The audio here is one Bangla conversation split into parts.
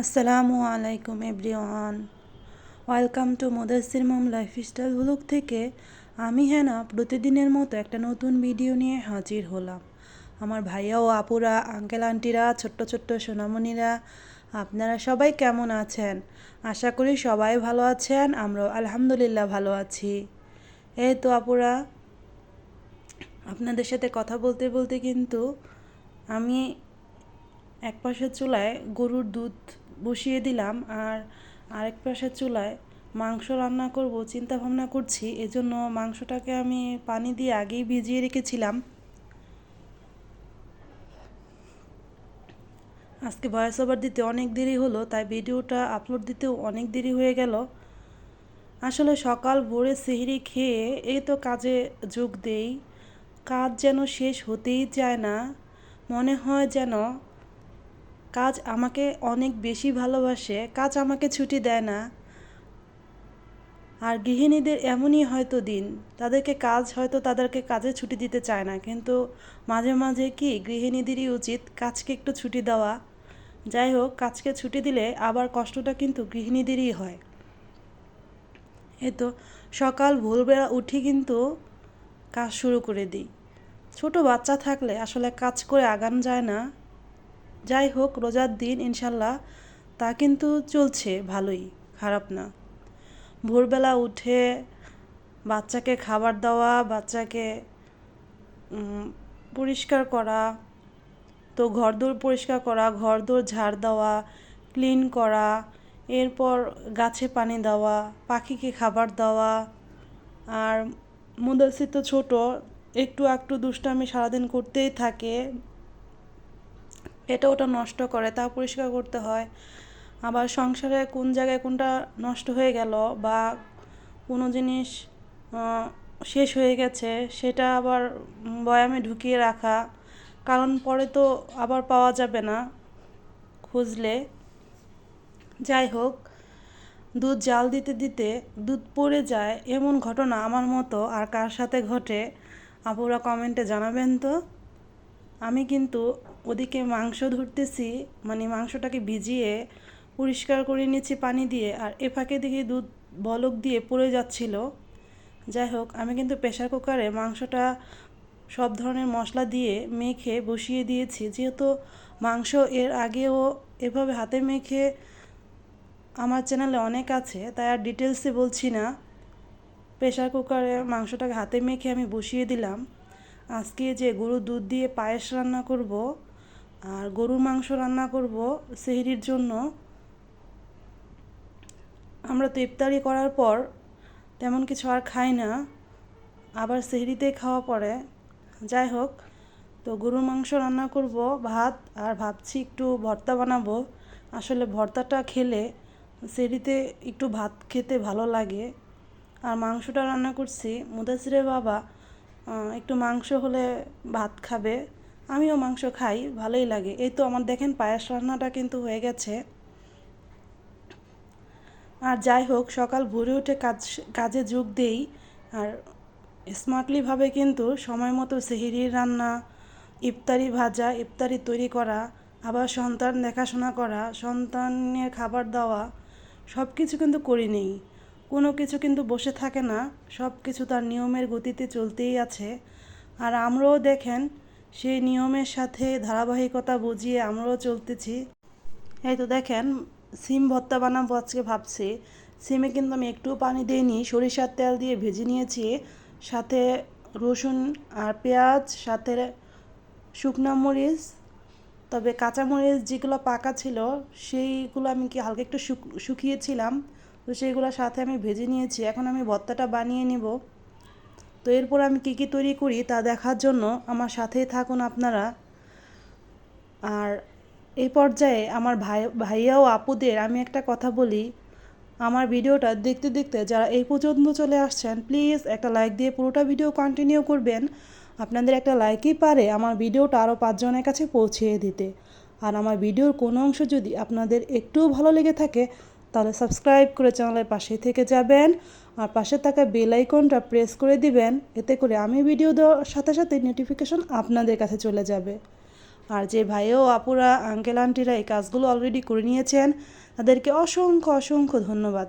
আসসালামু আলাইকুম everyone. Welcome to Modasir mom lifestyle blog থেকে। আমি হেনা, প্রতিদিনের মতো একটা নতুন ভিডিও নিয়ে হাজির হলাম। আমার ভাইয়া ও আপুরা, আঙ্কেল আন্টিরা, ছোট্ট ছোট্ট সোনামণিরা, আপনারা সবাই কেমন আছেন? আশা করি সবাই ভালো আছেন, আমরাও আলহামদুলিল্লাহ ভালো আছি। এই তো আপুরা, আপনাদের সাথে কথা বলতে বলতে কিন্তু আমি এক পাশের চুলায় গরুর দুধ বসিয়ে দিলাম আর আরেক পাশের চুলায় মাংস রান্না করব চিন্তা ভাবনা করছি। এজন্য মাংসটাকে আমি পানি দিয়ে আগেই ভিজিয়ে রেখেছিলাম। আজকে ভয়েস ওভার দিতে অনেক দেরি হলো, তাই ভিডিওটা আপলোড দিতেও অনেক দেরি হয়ে গেল। আসলে সকাল ভোরে সেহরি খেয়ে এই তো কাজে যোগ দেই। কাজ যেন শেষ হতেই চায় না। মনে হয় যেন কাজ আমাকে অনেক বেশি ভালোবাসে, কাজ আমাকে ছুটি দেয় না। আর গৃহিণীদের এমনই হয়তো দিন, তাদেরকে কাজ হয়তো তাদেরকে কাজে ছুটি দিতে চায় না, কিন্তু মাঝে মাঝে কি গৃহিণীদেরই উচিত কাজকে একটু ছুটি দেওয়া? যাই হোক, কাজকে ছুটি দিলে আবার কষ্টটা কিন্তু গৃহিণীদেরই হয়। এই তো সকাল, ভোরবেলা উঠি কিন্তু কাজ শুরু করে দিই। ছোট বাচ্চা থাকলে আসলে কাজ করে আগান যায় না। যাই হোক, রোজার দিন, ইনশাল্লাহ, তা কিন্তু চলছে ভালোই, খারাপ না। ভোরবেলা উঠে বাচ্চাকে খাবার দেওয়া, বাচ্চাকে পরিষ্কার করা, তো ঘরদোর পরিষ্কার করা, ঘরদোর ঝাড় দেওয়া, ক্লিন করা, এরপর গাছে পানি দেওয়া, পাখিকে খাবার দেওয়া, আর মুদাসির তো ছোটো একটু একটু দুষ্টামি সারাদিন করতেই থাকে এটা ওটা নষ্ট করে তা পরিষ্কার করতে হয়। আবার সংসারে কোন জায়গায় কোনটা নষ্ট হয়ে গেল বা কোনো জিনিস শেষ হয়ে গেছে, সেটা আবার বয়ামে ঢুকিয়ে রাখা। কারণ পরে তো আবার পাওয়া যাবে না খুঁজলে। যাই হোক, দুধ জাল দিতে দিতে দুধ পড়ে যায় এমন ঘটনা আমার মতো আর কার সাথে ঘটে? আপুরা কমেন্টে জানাবেন তো। আমি কিন্তু ওদিকে মাংস ধরতেছি মানে মাংসটাকে ভিজিয়ে পরিষ্কার করে নিয়েছি পানি দিয়ে আর এ ফাঁকে দিকে দুধ বলক দিয়ে পড়ে যাচ্ছিল। যাই হোক, আমি কিন্তু প্রেশার কুকারে মাংসটা সব ধরনের মশলা দিয়ে মেখে বসিয়ে দিয়েছি। যেহেতু মাংস এর আগেও এভাবে হাতে মেখে আমার চ্যানেলে অনেক আছে, তাই আর ডিটেলসে বলছি না। প্রেশার কুকারে মাংসটাকে হাতে মেখে আমি বসিয়ে দিলাম। আজকে যে গরুর দুধ দিয়ে পায়েস রান্না করব আর গরুর মাংস রান্না করব সেহরির জন্য। আমরা তো ইফতারি করার পর তেমন কিছু আর খাই না, আবার সেহরিতেই খাওয়া পড়ে। যাই হোক, তো গরুর মাংস রান্না করব, ভাত, আর ভাবছি একটু ভর্তা বানাবো। আসলে ভর্তাটা খেলে সেহরিতে একটু ভাত খেতে ভালো লাগে। আর মাংসটা রান্না করছি। মুদাসিরের বাবা একটু মাংস হলে ভাত খাবে। আমিও মাংস খাই, ভালোই লাগে। এই তো আমার দেখেন পায়েস রান্নাটা কিন্তু হয়ে গেছে। আর যাই হোক, সকাল ভোরে উঠে কাজ, কাজে যোগ দেই। আর স্মার্টলিভাবে কিন্তু সময় মতো সেহিরির রান্না, ইফতারি ভাজা, ইফতারি তৈরি করা, আবার সন্তান দেখাশোনা করা, সন্তানের খাবার দেওয়া সব কিছু কিন্তু করি নেই। কোনো কিছু কিন্তু বসে থাকে না সব কিছু তার নিয়মের গতিতে চলতেই আছে। আর আমরাও দেখেন সেই নিয়মের সাথে ধারাবাহিকতা বুঝিয়ে আমরাও চলতেছি। এই তো দেখেন, সিম ভর্তা বানাবো আজকে ভাবছি। সিমে কিন্তু আমি একটু পানি দিইনি, সরিষার তেল দিয়ে ভেজে নিয়েছি। সাথে রসুন আর পেঁয়াজ, সাথে শুকনো মরিচ, তবে কাঁচামরিচ যেগুলো পাকা ছিল, সেইগুলো আমি কি হালকা একটু শুকিয়েছিলাম। তো সেইগুলোর সাথে আমি ভেজে নিয়েছি। এখন আমি ভর্তাটা বানিয়ে নিব। তো এরপর আমি কী কী তৈরি করি তা দেখার জন্য আমার সাথেই থাকুন আপনারা। আর এই পর্যায়ে আমার ভাই ভাইয়া ও আপুদের আমি একটা কথা বলি, আমার ভিডিওটা দেখতে দেখতে যারা এই পর্যন্ত চলে আসছেন, প্লিজ একটা লাইক দিয়ে পুরোটা ভিডিও কন্টিনিউ করবেন। আপনাদের একটা লাইকই পারে আমার ভিডিওটা আরও পাঁচজনের কাছে পৌঁছিয়ে দিতে। আর আমার ভিডিওর কোনো অংশ যদি আপনাদের একটুও ভালো লেগে থাকে তাহলে সাবস্ক্রাইব করে চ্যানেলের পাশে থেকে যাবেন আর পাশে থাকা বেল আইকনটা প্রেস করে দিবেন, এতে করে আমি ভিডিও দেওয়ার সাথে সাথে নোটিফিকেশন আপনাদের কাছে চলে যাবে। আর যে ভাইও, আপুরা আঙ্কেল আন্টিরা এই কাজগুলো অলরেডি করে নিয়েছেন, তাদেরকে অসংখ্য অসংখ্য ধন্যবাদ।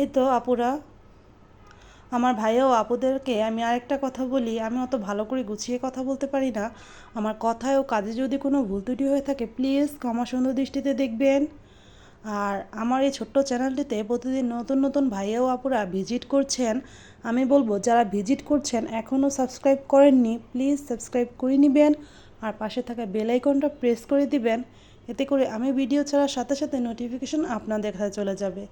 এই তো আপুরা, আমার ভাইও, আপুদেরকে আমি আরেকটা কথা বলি, আমি অত ভালো করে গুছিয়ে কথা বলতে পারি না। আমার কথায় ও কাজে যদি কোনো ভুল ত্রুটি হয়ে থাকে প্লিজ ক্ষমা সুন্দর দৃষ্টিতে দেখবেন। আর আমার এই ছোট্ট চ্যানেলটিতে প্রতিদিন নতুন নতুন ভাইয়া ও আপুরা ভিজিট করছেন, আমি বলব যারা ভিজিট করছেন এখনও সাবস্ক্রাইব করেননি, প্লিজ সাবস্ক্রাইব করে নেবেন আর পাশে থাকা বেল আইকনটা প্রেস করে দিবেন, এতে করে আমি ভিডিও ছাড়ার সাথে সাথে নোটিফিকেশন আপনাদের কাছে চলে যাবে।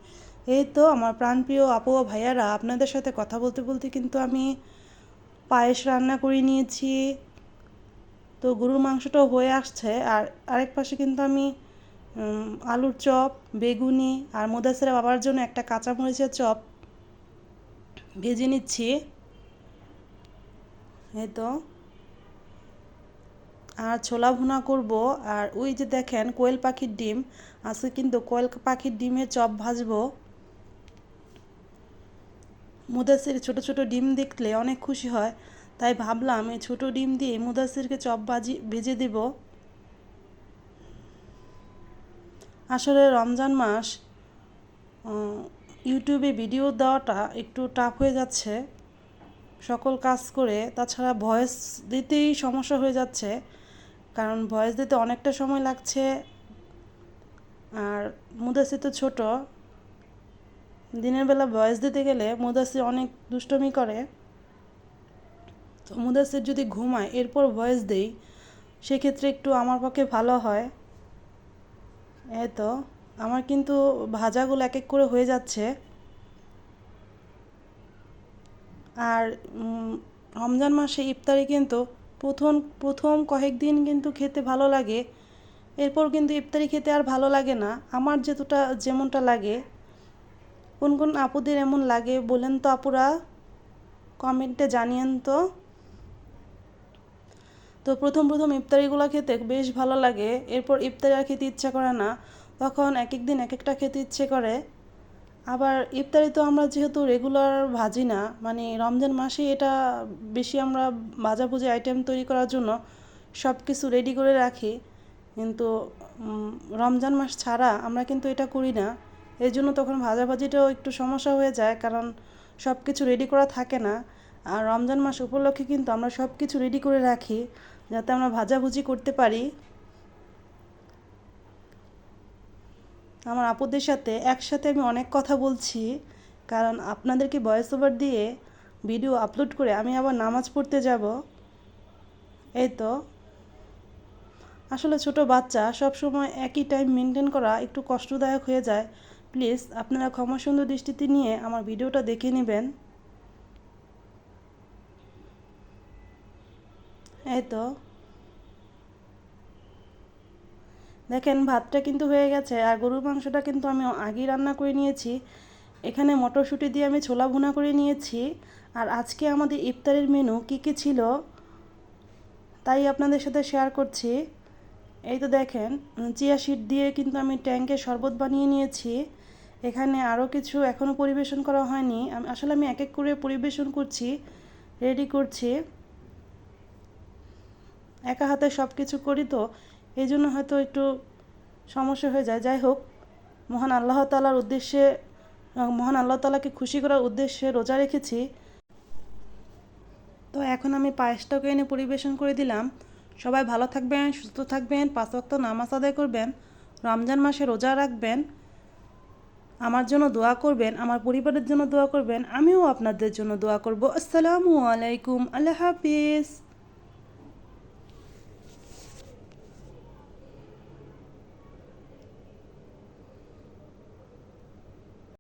এই তো আমার প্রাণপ্রিয় আপু ও ভাইয়ারা, আপনাদের সাথে কথা বলতে বলতে কিন্তু আমি পায়েস রান্না করে নিয়েছি। তো গরুর মাংসটাও হয়ে আসছে আর আরেক পাশে কিন্তু আমি আলুর চপ, বেগুনি আর মোদাসেরা বাবার জন্য একটা কাঁচামরিচের চপ ভেজে নিচ্ছি। এই তো। আর ছোলা ভুনা করব। আর ওই যে দেখেন, কোয়েল পাখির ডিম। আজকে কিন্তু কোয়েল পাখির ডিমের চপ ভাজবো। মুদাসির ছোট ছোট ডিম দেখলে অনেক খুশি হয়। তাই ভাবলাম এই ছোট ডিম দিয়ে মুদাসিরকে চপ ভাজি ভেজে দেব। আসলে রমজান মাস ইউটিউবে ভিডিও দেওয়াটা একটু টাফ হয়ে যাচ্ছে। সকল কাজ করে তাছাড়া ভয়েস দিতেই সমস্যা হয়ে যাচ্ছে। কারণ ভয়েস দিতে অনেকটা সময় লাগছে। আর মুদাসি তো ছোট। দিনের বেলা ভয়েস দিতে গেলে মুদাসি অনেক দুষ্টমি করে। তো মুদাসির যদি ঘুমায় এরপর ভয়েস দেই, সেক্ষেত্রে একটু আমার পক্ষে ভালো হয়। এই তো, আমার কিন্তু ভাজাগুলো এক এক করে হয়ে যাচ্ছে। আর রমজান মাসে ইফতারি কিন্তু প্রথম প্রথম কয়েকদিন কিন্তু খেতে ভালো লাগে। এরপর কিন্তু ইফতারি খেতে আর ভালো লাগে না। আমার যেতটা, যেমনটা লাগে। কোন কোন আপুদের এমন লাগে বলেন তো আপুরা? কমেন্টে জানিয়েন তো। তো প্রথম প্রথম ইফতারিগুলো খেতে বেশ ভালো লাগে। এরপর ইফতারি আর খেতে ইচ্ছা করে না। তখন এক এক দিন এক একটা খেতে ইচ্ছে করে। আবার ইফতারি তো আমরা যেহেতু রেগুলার ভাজি না মানে রমজান মাসে এটা বেশি আমরা ভাজাভুজি আইটেম তৈরি করার জন্য সব কিছু রেডি করে রাখি। কিন্তু রমজান মাস ছাড়া আমরা কিন্তু এটা করি না। এই জন্য তখন ভাজাভাজিটাও একটু সমস্যা হয়ে যায়, কারণ সব কিছু রেডি করা থাকে না। আর রমজান মাস উপলক্ষে কিন্তু আমরা সব কিছু রেডি করে রাখি। যাতে আমরা ভাজাভুজি করতে পারি। আমার আপুদের সাথে একসাথে আমি অনেক কথা বলছি, কারণ আপনাদেরকে ভয়েস ওভার দিয়ে ভিডিও আপলোড করে আমি আবার নামাজ পড়তে যাব। এই তো। আসলে ছোট বাচ্চা সব সময় একই টাইম মেনটেন করা একটু কষ্টদায়ক হয়ে যায়। প্লিজ আপনারা ক্ষমা সুন্দর দৃষ্টিতে নিয়ে আমার ভিডিওটা দেখে নেবেন। এই তো দেখেন, ভাতটা কিন্তু হয়ে গেছে আর গরুর মাংসটা কিন্তু আমি আগেই রান্না করে নিয়েছি। এখানে মটরশুঁটি দিয়ে আমি ছোলা ভুনা করে নিয়েছি। আর আজকে আমাদের ইফতারের মেনু কী কী ছিল তাই আপনাদের সাথে শেয়ার করছি। এই তো দেখেন, চিয়া শিট দিয়ে কিন্তু আমি ট্যাঙ্কে শরবত বানিয়ে নিয়েছি। এখানে আরও কিছু এখনও পরিবেশন করা হয়নি। আসলে আমি এক এক করে পরিবেশন করছি রেডি করছি। একা হাতে সব কিছু করি তো এই জন্য হয়তো একটু সমস্যা হয়ে যায়। যাই হোক, মহান আল্লাহ তালার উদ্দেশ্যে, মহান আল্লাহ তালাকে খুশি করার উদ্দেশ্যে রোজা রেখেছি। তো এখন আমি পায়েসটাকে এনে পরিবেশন করে দিলাম। সবাই ভালো থাকবেন, সুস্থ থাকবেন, পাঁচ ওয়াক্ত নামাজ আদায় করবেন, রমজান মাসে রোজা রাখবেন, আমার জন্য দোয়া করবেন, আমার পরিবারের জন্য দোয়া করবেন, আমিও আপনাদের জন্য দোয়া করব। আসসালামু আলাইকুম, আল্লাহ হাফিজ।